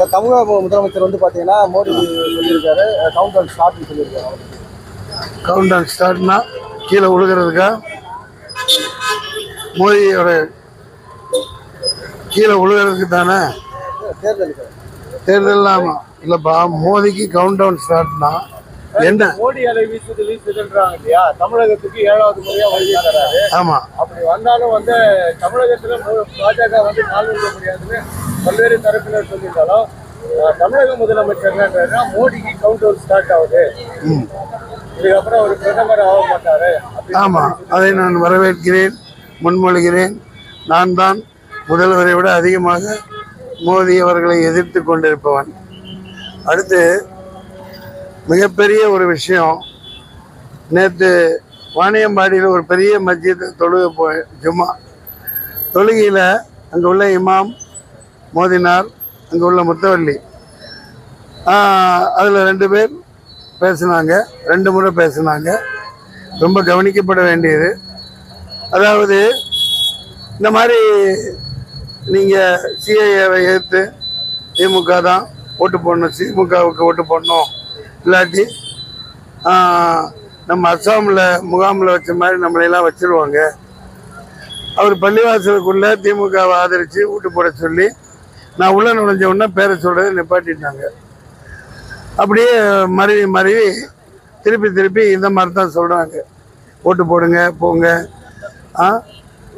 இப்போ தமிழக முதலமைச்சர் வந்து பார்த்தீங்கன்னா மோடி சொல்லியிருக்காரு. கவுண்ட் டவுன் ஸ்டார்ட்னு சொல்லியிருக்காரு கவுண்ட் டவுன் ஸ்டார்ட்னா கீழே விழுகிறதுக்கா மோதியோட கீழே விழுகிறதுக்கு தானே? தேர்தல் ஆமாம் இல்லைப்பா மோதிக்கு கவுண்ட் டவுன் ஸ்டார்ட்னா என்ன? மோடி அலை வீசுது வீசுதுன்றாங்க இல்லையா? தமிழகத்துக்கு ஏழாவது முறையா வருகை தராரு ஆமாம் அப்படி வந்தாலும் வந்து தமிழகத்துல பாஜக வந்து நாள்வெல்ல முடியாதுன்னு பல்வேறு தரப்பினர் சொல்லியிருந்தாலும் தமிழக முதலமைச்சர் என்னன்றாருன்னா மோடிக்கு கவுண்ட் டவுன் ஸ்டார்ட் ஆகுது இதுக்கப்புறம் அவர் பிரதமர் ஆக மாட்டாரு. ஆமாம் அதை நான் வரவேற்கிறேன் முன்மொழிகிறேன். நான் தான் முதல்வரை விட அதிகமாக மோடி அவர்களை எதிர்த்து கொண்டிருப்பவன். அடுத்து மிகப்பெரிய ஒரு விஷயம். நேற்று வாணியம்பாடியில் ஒரு பெரிய மஸ்ஜித் தொழுக போய் ஜும்மா. தொழுகையில் அங்கே உள்ள இமாம் மோதினார். அங்கே உள்ள முத்தவள்ளி அதில் ரெண்டு பேர் பேசினாங்க. ரெண்டு முறை பேசினாங்க. ரொம்ப கவனிக்கப்பட வேண்டியது. அதாவது இந்த மாதிரி நீங்கள் சிஐஏவை எதிர்த்து திமுக தான் ஓட்டு போடணும் திமுகவுக்கு ஓட்டு போடணும். இல்லாட்டி நம்ம அஸ்ஸாமில் முகாமில் வச்ச மாதிரி நம்மளையெல்லாம் வச்சுருவாங்க. அவர் பள்ளிவாசலுக்குள்ளே திமுகவை ஆதரித்து ஓட்டு போட சொல்லி நான் உள்ள நுழைஞ்ச உடனே பேரை சொல்கிறத நிப்பாட்டிட்டாங்க. அப்படியே மருவி மருவி திருப்பி திருப்பி இந்த மாதிரி தான் சொல்கிறாங்க ஓட்டு போடுங்க போங்க. ஆ?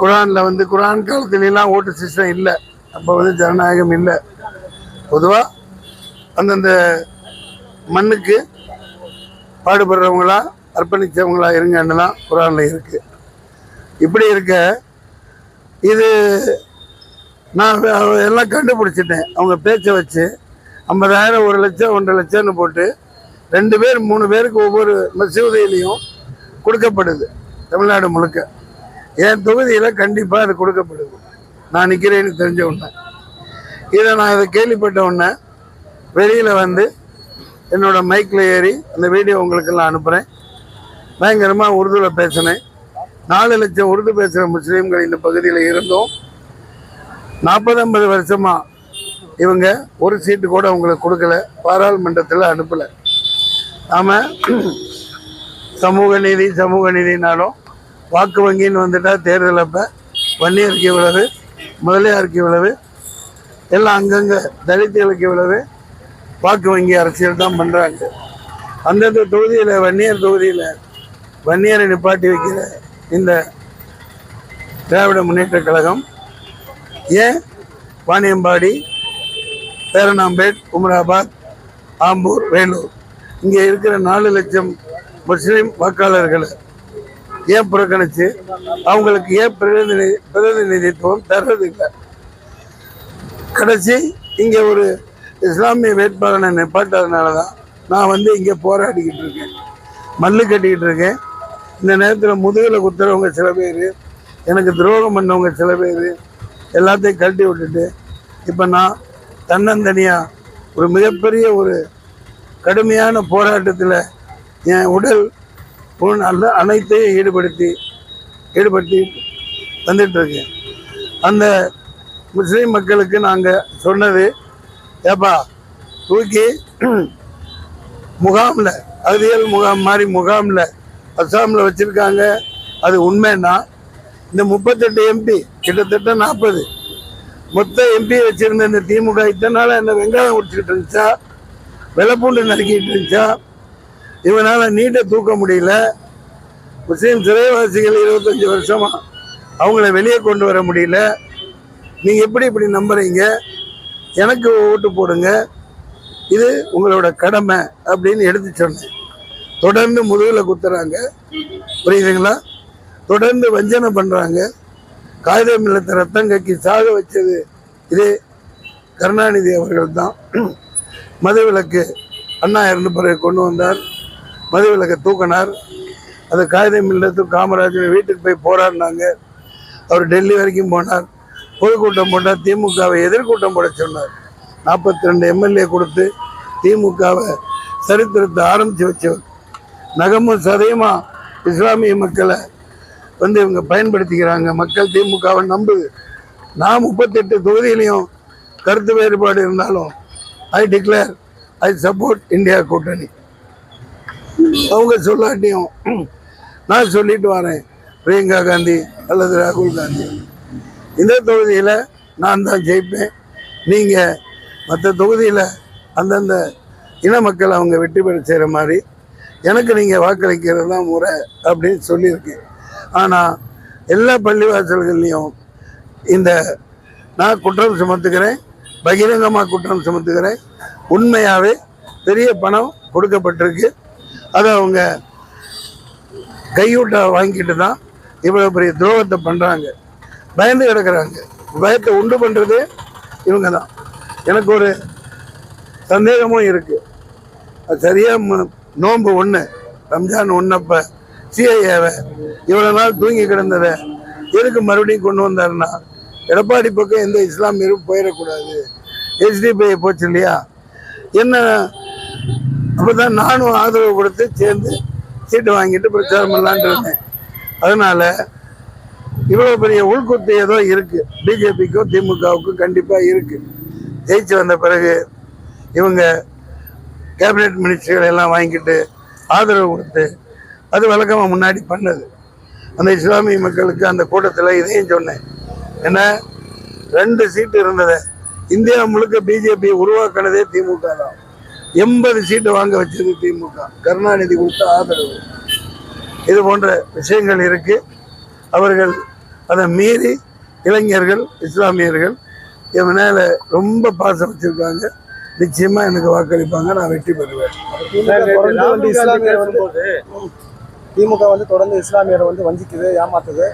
குரானில் வந்து குரான் காலத்துலலாம் ஓட்டு சிஸ்டம் இல்லை. அப்போ வந்து ஜனநாயகம் இல்லை. பொதுவாக அந்தந்த மண்ணுக்கு பாடுபடுறவங்களா அர்ப்பணித்தவங்களா இருங்கன்னு தான் குரானில் இருக்குது இப்படி இருக்க இது நான் எல்லாம் கண்டுபிடிச்சிட்டேன். அவங்க பேச்சை வச்சு ஐம்பதாயிரம் ஒரு லட்சம் ஒன்றரை லட்சம்னு போட்டு ரெண்டு பேர் மூணு பேருக்கு ஒவ்வொரு மசூதியிலையும் கொடுக்கப்படுது தமிழ்நாடு முழுக்க. என் தொகுதியில் கண்டிப்பாக அது கொடுக்கப்படுது. நான் நிற்கிறேன்னு தெரிஞ்ச உடனே. இதை நான் இதை கேள்விப்பட்ட உடனே வெளியில் வந்து என்னோட மைக்கில் ஏறி அந்த வீடியோ உங்களுக்கெல்லாம் அனுப்புகிறேன் பயங்கரமாக உருதுவில் பேசினேன். நாலு லட்சம் உருது பேசுகிற முஸ்லீம்கள் இந்த பகுதியில் இருந்தோம் நாற்பது ஐம்பது வருஷமா இவங்க ஒரு சீட்டு கூட அவங்களுக்கு கொடுக்கல பாராளுமன்றத்தில் அனுப்பலை. நாம் சமூக நீதி சமூக நீதினாலும் வாக்கு வங்கின்னு வந்துட்டால் தேர்தல் அப்போ வன்னியருக்கு இவ்வளவு முதலியாருக்கு இவ்வளவு எல்லாம் அங்கங்கே தலித்துகளுக்கு இவ்வளவு வாக்கு வங்கி அரசியல் தான் பண்ணுறாங்க அந்தந்த தொகுதியில் வன்னியர் தொகுதியில் வன்னியரை நிப்பாட்டி வைக்கிற இந்த திராவிட முன்னேற்ற கழகம் ஏன் வாணியம்பாடி பேரணாம்பேட் உமராபாத் ஆம்பூர் வேலூர். இங்கே இருக்கிற நாலு லட்சம் முஸ்லீம் வாக்காளர்களை ஏன் புறக்கணித்து அவங்களுக்கு ஏன் பிரதிநிதி பிரதிநிதித்துவம் தர்றதில்லை? கடைசி இங்கே ஒரு இஸ்லாமிய வேட்பாளனை நிப்பாட்டதுனால தான் நான் வந்து இங்கே போராடிக்கிட்டு இருக்கேன். மல்லு கட்டிக்கிட்டு இருக்கேன். இந்த நேரத்தில் முதுகில் குத்துறவங்க சில பேர் எனக்கு துரோகம் பண்ணவங்க சில பேர் எல்லாத்தையும் கழட்டி விட்டுட்டு இப்போ நான் தன்னந்தனியாக ஒரு மிகப்பெரிய ஒரு கடுமையான போராட்டத்தில் என் உடல் உன் அல்ல அனைத்தையும் ஈடுபடுத்தி ஈடுபடுத்தி வந்துட்டுருக்கேன் அந்த முஸ்லீம் மக்களுக்கு நாங்கள் சொன்னது ஏப்பா தூக்கி முகாமில் அகதியல் முகாம் மாதிரி முகாமில் அஸ்ஸாமில் வச்சுருக்காங்க. அது உண்மைன்னா இந்த முப்பத்தெட்டு எம்பி கிட்டத்தட்ட நாற்பது. மொத்த எம்பி வச்சிருந்த இந்த திமுக இத்தனால என்ன வெங்காயம் குடிச்சுக்கிட்டு இருந்துச்சா? வெள்ளப்பூண்டு நறுக்கிட்டு இருந்துச்சா? இவனால் நீட்டை தூக்க முடியல. முஸ்லீம் சிறைவாசிகள் இருபத்தஞ்சி வருஷமா அவங்கள வெளியே கொண்டு வர முடியல. நீங்கள் எப்படி இப்படி நம்புறீங்க? எனக்கு ஓட்டு போடுங்க. இது உங்களோட கடமை அப்படின்னு எடுத்து சொன்னேன். தொடர்ந்து முதுகில் குத்துறாங்க. புரியுதுங்களா? தொடர்ந்து வஞ்சனை பண்ணுறாங்க காகிதம் இல்லத்தை ரத்தம் கக்கி சாக வச்சது இதே கருணாநிதி அவர்கள் தான் மதுவிலக்கு அண்ணா இரண்டு பிறகு கொண்டு வந்தார். மதுவிலக்கை தூக்கினார். அது காகிதம் இல்லத்து காமராஜர் வீட்டுக்கு போய் போராடினாங்க அவர் டெல்லி வரைக்கும் போனார். பொதுக்கூட்டம் போட்டால் திமுகவை எதிர்கூட்டம் போட சொன்னார். நாற்பத்தி ரெண்டு எம்எல்ஏ கொடுத்து திமுகவை சரித்திரத்தை ஆரம்பித்து வச்சவர். நகமும் சதயமாக இஸ்லாமிய மக்களை வந்து இவங்க பயன்படுத்திக்கிறாங்க. மக்கள் திமுகவை நம்புது நான் முப்பத்தெட்டு தொகுதியிலையும் கருத்து வேறுபாடு இருந்தாலும் I declare I support India கூட்டணி. அவங்க சொல்லாட்டியும் நான் சொல்லிட்டு வரேன். பிரியங்கா காந்தி அல்லது ராகுல் காந்தி. இந்த தொகுதியில் நான் தான் ஜெயிப்பேன். நீங்கள் மற்ற தொகுதியில் அந்தந்த இன மக்கள் அவங்க வெற்றி பெற செய்கிற மாதிரி எனக்கு நீங்கள் வாக்களிக்கிறது தான் முறை அப்படின்னு சொல்லியிருக்கேன். ஆனால் எல்லா பள்ளிவாசல்கள்லையும் இந்த நான் குற்றம் சுமத்துக்கிறேன் பகிரங்கமாக குற்றம் சுமத்துக்கிறேன் உண்மையாகவே பெரிய பணம் கொடுக்கப்பட்டிருக்கு. அதை அவங்க கையூட்ட வாங்கிட்டு தான் இவ்வளோ பெரிய துரோகத்தை பண்ணுறாங்க பயந்து கிடக்குறாங்க. பயத்தை உண்டு பண்ணுறது இவங்க தான். எனக்கு ஒரு சந்தேகமும் இருக்குது அது சரியாக நோன்பு ஒன்று ரம்ஜான் ஒன்றப்போ சிஐஏவை இவ்வளோ நாள் தூங்கி கிடந்ததை எதுக்கு மறுபடியும் கொண்டு வந்தாருன்னா எடப்பாடி பக்கம் எந்த இஸ்லாமியரும் போயிடக்கூடாது. ஹெச்டிபிஐ போச்சு இல்லையா? என்ன அப்போ தான் நானும் ஆதரவு கொடுத்து சேர்ந்து சீட்டு வாங்கிட்டு பிரச்சாரம் பண்ணலான்ட்டு இருந்தேன். அதனால் இவ்வளோ பெரிய உள்குத்து ஏதோ இருக்குது பிஜேபிக்கும் திமுகவுக்கும் கண்டிப்பாக இருக்குது ஜெயிச்சு வந்த பிறகு இவங்க கேபினெட் மினிஸ்டர்கள் எல்லாம் வாங்கிட்டு ஆதரவு கொடுத்து அது வழக்கமாக முன்னாடி பண்ணது. அந்த இஸ்லாமிய மக்களுக்கு அந்த கூட்டத்தில் இதையும் சொன்னேன். என்ன? ரெண்டு சீட்டு இருந்ததை. இந்தியா முழுக்க பிஜேபி உருவாக்கினதே திமுக தான். எண்பது சீட்டு வாங்க வச்சது திமுக. கருணாநிதி கொடுத்த ஆதரவு. இது போன்ற விஷயங்கள் இருக்கு. அவர்கள் அதை மீறி இளைஞர்கள் இஸ்லாமியர்கள் என் மேல ரொம்ப பாசம் வச்சிருக்காங்க. நிச்சயமா எனக்கு வாக்களிப்பாங்க. நான் வெற்றி பெறுவேன். திமுக வந்து இஸ்லாமியர் வந்து தொடர்ந்து இஸ்லாமியரை வந்து வஞ்சிக்குது ஏமாத்துது.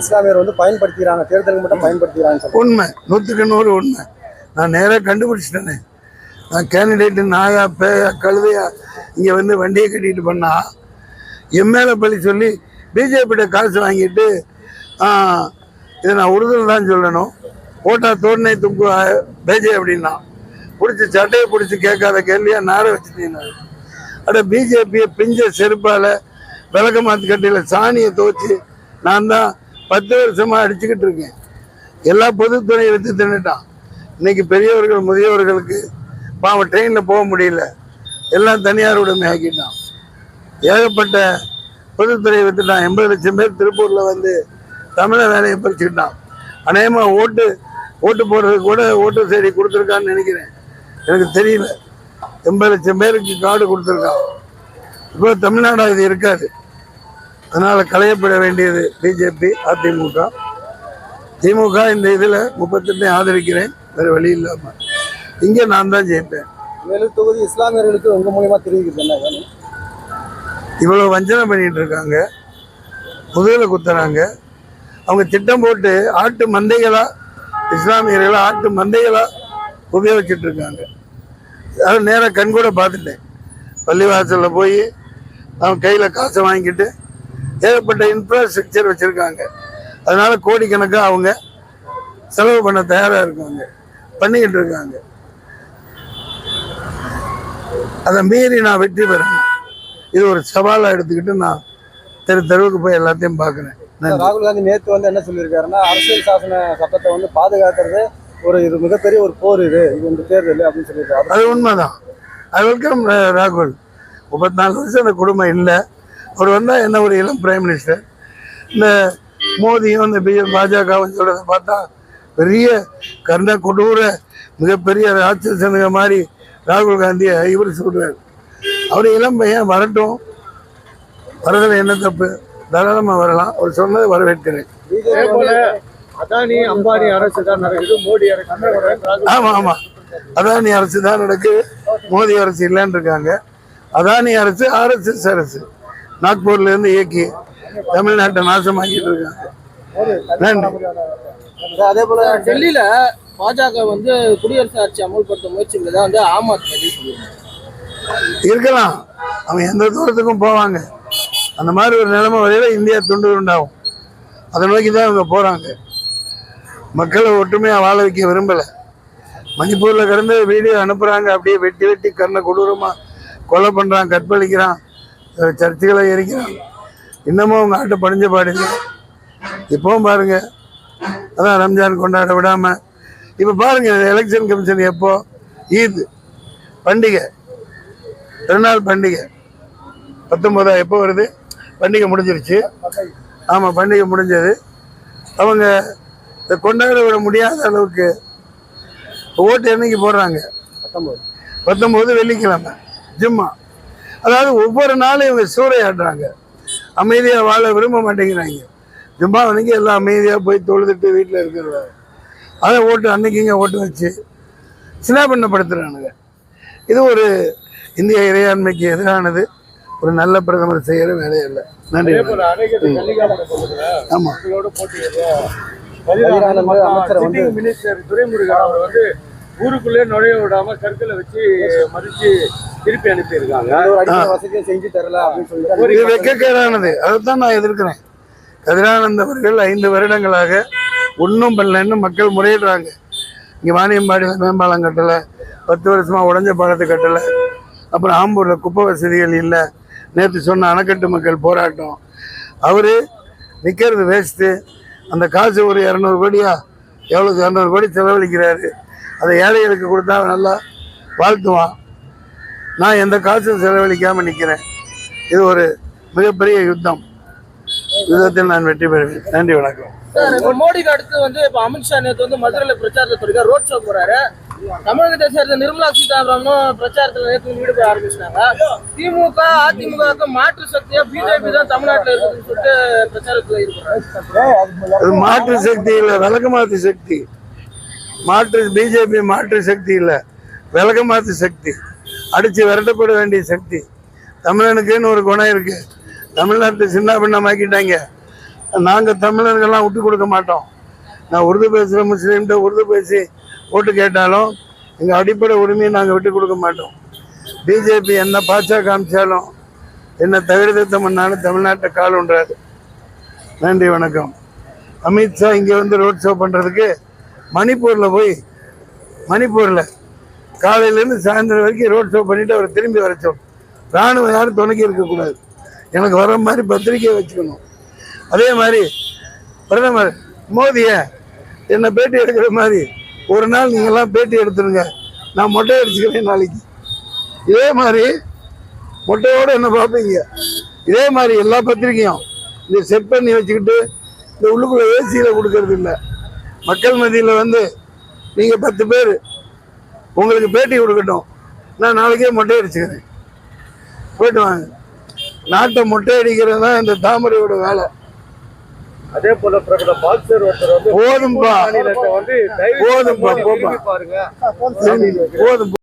இஸ்லாமியர் வந்து பயன்படுத்திக்கிறாங்க தேர்தலுக்கு மட்டும் பயன்படுத்திக்கிறாங்க உண்மை. நூற்றுக்கு நூறு உண்மை. நான் நேராக கண்டுபிடிச்சிட்டேனே. நான் கேண்டிடேட்டு நாயா பேயா கழுதையா இங்கே வந்து வண்டியை கட்டிட்டு பண்ணா என் மேலே பழி சொல்லி பிஜேபியிட்ட காசு வாங்கிட்டு இதை நான் உறுதியில் தான் சொல்லணும். போட்டா தோடனை தும்பு பேஜே அப்படின்னா. பிடிச்சி சட்டையை பிடிச்சி கேட்காத கேள்வியாக நார வச்சுட்டீங்க. அட பிஜேபியை பிஞ்ச செருப்பால் விளக்க மாத்து கட்டியில் சாணியை துவச்சி நான் தான் பத்து வருஷமாக அடிச்சுக்கிட்டு இருக்கேன். எல்லா பொதுத்துறையை விற்று தின்னுட்டான். இன்னைக்கு பெரியவர்கள் முதியவர்களுக்கு பாவம் ட்ரெயினில் போக முடியல. எல்லாம் தனியார் உடைமை ஆக்கிட்டான். ஏகப்பட்ட பொதுத்துறையை விற்றுட்டான் எண்பது லட்சம் பேர் திருப்பூரில் வந்து தமிழை வேலையை பறிச்சுக்கிட்டான். அநேகமாக ஓட்டு ஓட்டு போடுறதுக்கு கூட ஓட்டு சரி கொடுத்துருக்கான்னு நினைக்கிறேன். எனக்கு தெரியல. எண்பது லட்சம் பேருக்கு கார்டு கொடுத்துருக்கான். இப்போ தமிழ்நாடாக இது இருக்காது. அதனால் களையப்பட வேண்டியது பிஜேபி அதிமுக திமுக இந்த இதில் முப்பத்தெட்டையும் ஆதரிக்கிறேன். வேறு வழி இல்லாமல் இங்கே நான் தான் ஜெயிப்பேன். மேலும் தொகுதி இஸ்லாமியர்களுக்கு உங்க மூலியமா தெரிவிக்கிறது இவ்வளோ வஞ்சனை பண்ணிட்டு இருக்காங்க. முதுகில் குத்துறாங்க. அவங்க திட்டம் போட்டு ஆட்டு மந்தைகளா இஸ்லாமியர்களை ஆட்டு மந்தைகளா உபயோகிச்சுட்டு இருக்காங்க. அது நேராக கண் கூட பார்த்துட்டேன். பள்ளிவாசலில் போய் அவன் கையில் காசை வாங்கிட்டு ஏகப்பட்ட இன்ஃப்ராஸ்ட்ரக்சர் வச்சுருக்காங்க. அதனால கோடிக்கணக்காக அவங்க செலவு பண்ண தயாராக இருக்காங்க. பண்ணிக்கிட்டு இருக்காங்க. அதை மீறி நான் வெற்றி பெறணும். இது ஒரு சவாலாக எடுத்துக்கிட்டு நான் தெரு தெருவுக்கு போய் எல்லாத்தையும் பார்க்குறேன். ராகுல் காந்தி நேத்து வந்து என்ன சொல்லியிருக்காருன்னா அரசியல் சாசன சட்டத்தை வந்து பாதுகாக்கிறது ஒரு இது மிகப்பெரிய ஒரு போர் இது. இது இந்த தேர்தல் அப்படின்னு சொல்லியிருக்காரு. அது உண்மைதான். ஐ வெல்கம் ராகுல் முப்பத்தி நாலு வருஷம் அந்த குடும்பம் இல்லை. அவர் வந்தால் என்ன ஒரு இளம் பிரைம் மினிஸ்டர் இந்த மோதியும் இந்த பி பாஜகவும் சொல்கிறத பார்த்தா பெரிய கர்ண கொடூர மிகப்பெரிய ராட்சசனுங்க மாதிரி ராகுல் காந்தியை இவர் சொல்கிறார் அவர் இளம் பையன் வரட்டும். வரதில் என்ன தப்பு? தாராளமாக வரலாம். அவர் சொன்னதை வரவேற்கிறேன். அதானி அம்பானி அரசு தான் நடக்குது மோடி அரசு ஆமாம் ஆமாம் அதானி அரசு தான் நடக்குது. மோடி அரசு இல்லைன்னு இருக்காங்க. அதானி அரசு ஆர்எஸ்எஸ் அரசு. நாக்பூர்ல இருந்து இயக்கி தமிழ்நாட்டை நாசமாக்கிட்டு இருக்காங்க. நன்றி. அதே போல டெல்லியில பாஜக வந்து குடியரசு ஆட்சி அமல்படுத்த முயற்சிக்கிறதா வந்து ஆம் ஆத்மி இருக்கலாம். அவங்க எந்த தூரத்துக்கும் போவாங்க. அந்த மாதிரி ஒரு நிலைமை வரையில இந்தியா துண்டு உண்டாகும் அதை நோக்கி தான் இவங்க போகிறாங்க மக்களை ஒற்றுமையாக வாழ வைக்க விரும்பலை. மணிப்பூரில் கிடந்து வீடியோ அனுப்புகிறாங்க அப்படியே வெட்டி வெட்டி கண்ணை கொடூரமாக கொலை பண்ணுறான் கற்பழிக்கிறான். சர்ச்சுகளை எரிக்கிறாங்க இன்னமும் அவங்க ஆட்டை படிஞ்ச பாடுங்க இப்போவும் பாருங்க. அதான் ரம்ஜான் கொண்டாட விடாமல் இப்போ பாருங்க எலெக்ஷன் கமிஷன் எப்போ? ஈத் பண்டிகை. திருநாள் பண்டிகை. பத்தொன்பதா எப்போ வருது? பண்டிகை முடிஞ்சிருச்சு. ஆமாம் பண்டிகை முடிஞ்சது. அவங்க இதை கொண்டாட விட முடியாத அளவுக்கு ஓட்டு என்னைக்கு போடுறாங்க? பத்தொம்போது பத்தொம்போது வெள்ளிக்கிழமை ஜிம்மா. அதாவது ஒவ்வொரு நாளும் இவங்க சூறையாடுறாங்க. அமைதியாக வாழ விரும்ப மாட்டேங்கிறாங்க. ஜும்மா அன்னைக்கு எல்லாம் அமைதியாக போய் தொழுதுட்டு வீட்டில் இருக்கிறத. அதை ஓட்டு அன்னைக்கு இங்கே ஓட்டு வச்சு சின்னாபண்ணப்படுத்துகிறானுங்க இது ஒரு இந்திய இறையாண்மைக்கு எதிரானது. ஒரு நல்ல பிரதமர் செய்கிற வேலையே இல்லை நன்றி. ஆமாம் மினிஸ்டர் துரைமுருகன் அவர் வந்து ஊருக்குள்ளே நுழைய விடாம கற்களை வச்சு மறிச்சு திருப்பி அனுப்பியிருக்காங்க. எந்த ஒரு அடிப்படை வசதியும் செஞ்சு தரல அப்படின்னு சொல்லிட்டு இது வெக்கக்கேடானது. அதைத்தான் நான் எதிர்க்கிறேன். கதிரானந்த் அவர்கள் ஐந்து வருடங்களாக ஒன்றும் பண்ணலன்னு மக்கள் முறையிடுறாங்க. இங்கே வாணியம்பாடியில் மேம்பாலம் கட்டலை பத்து வருஷமா உடஞ்ச பாலத்தை கட்டலை அப்புறம் ஆம்பூரில் குப்பை வசதிகள் இல்லை. நேற்று சொன்ன அணைக்கட்டு மக்கள் போராட்டம். அவர் நிற்கிறது வேஸ்ட்டு அந்த காசு ஒரு இரநூறு கோடியா எவ்வளோ இரநூறு கோடி செலவழிக்கிறாரு. அதை ஏழைகளுக்கு கொடுத்தா நல்லா வாழ்த்துவான். நான் எந்த காசும் செலவழிக்காமல் நிற்கிறேன் இது ஒரு மிகப்பெரிய யுத்தம். யுத்தத்தில் நான் வெற்றி பெறுவேன். நன்றி வணக்கம். மோடிக்கு அடுத்து வந்து இப்ப அமித்ஷா நேத்து வந்து மதுரையில பிரச்சாரத்தை தொடங்க ரோட் ஷோ போறாரு. தமிழகத்தை சேர்ந்த நிர்மலா சீதாராமனும் பிரச்சாரத்துல நேற்று ஈடுபட ஆரம்பிச்சிட்டாங்க. திமுக அதிமுக மாற்று சக்தியா பிஜேபி தான் தமிழ்நாட்டுல இருக்குதுன்னு சொல்லிட்டு பிரச்சாரத்துல அது மாற்று சக்தி இல்லை விளக்கு மாற்று சக்தி. மாற்று பிஜேபி மாற்று சக்தி இல்லை விளக்கு மாற்று சக்தி. அடித்து விரட்டப்பட வேண்டிய சக்தி. தமிழனுக்குன்னு ஒரு குணம் இருக்குது தமிழ்நாட்டை சின்ன பின்னமாக்கிட்டாங்க நாங்கள் தமிழர்கள்லாம் விட்டு கொடுக்க மாட்டோம். நான் உருது பேசுகிற முஸ்லீம்கிட்ட உருது பேசி ஓட்டு கேட்டாலும் எங்கள் அடிப்படை உரிமையை நாங்கள் விட்டு கொடுக்க மாட்டோம். பிஜேபி என்ன பாச்சா காமிச்சாலும் என்ன தவிர்த்தம் பண்ணாலும் தமிழ்நாட்டை கால் உண்டாது நன்றி வணக்கம். அமித்ஷா இங்கே வந்து ரோட் ஷோ பண்ணுறதுக்கு மணிப்பூரில் போய் மணிப்பூரில் காலையிலேருந்து சாயந்தரம் வரைக்கும் ரோட் ஷோ பண்ணிட்டு அவரை திரும்பி வர சொல்லணும் ராணுவம் யாரும் துணைக்கி இருக்கக்கூடாது. எனக்கு வர மாதிரி பத்திரிக்கையை வச்சுக்கணும். அதே மாதிரி பிரதமர் மோதியை என்னை பேட்டி எடுக்கிற மாதிரி ஒரு நாள் நீங்கள்லாம் பேட்டி எடுத்துருங்க. நான் மொட்டை அடிச்சுக்கிறேன் நாளைக்கு. இதே மாதிரி மொட்டையோடு என்ன பார்ப்பீங்க? இதே மாதிரி எல்லா பத்திரிக்கையும் இந்த செட் பண்ணி வச்சுக்கிட்டு இந்த உள்ளுக்குள்ளே ஏசியில் கொடுக்கறது இல்லை. மக்கள் மத்தியில் வந்து நீங்கள் பத்து பேர் உங்களுக்கு பேட்டி கொடுக்கட்டும். நான் நாளைக்கே மொட்டை அடிச்சுக்கிறேன். போயிட்டு வாங்க. நாட்டை மொட்டை அடிக்கிறது தான் இந்த தாமரையோட வேலை. அதே போல பிரபல பாக்ஸர் ஒருத்தர் வந்து போதும்பா. போதும்பா, செஞ்சு போப்பா. திரும்பி பாருங்க. போதும்.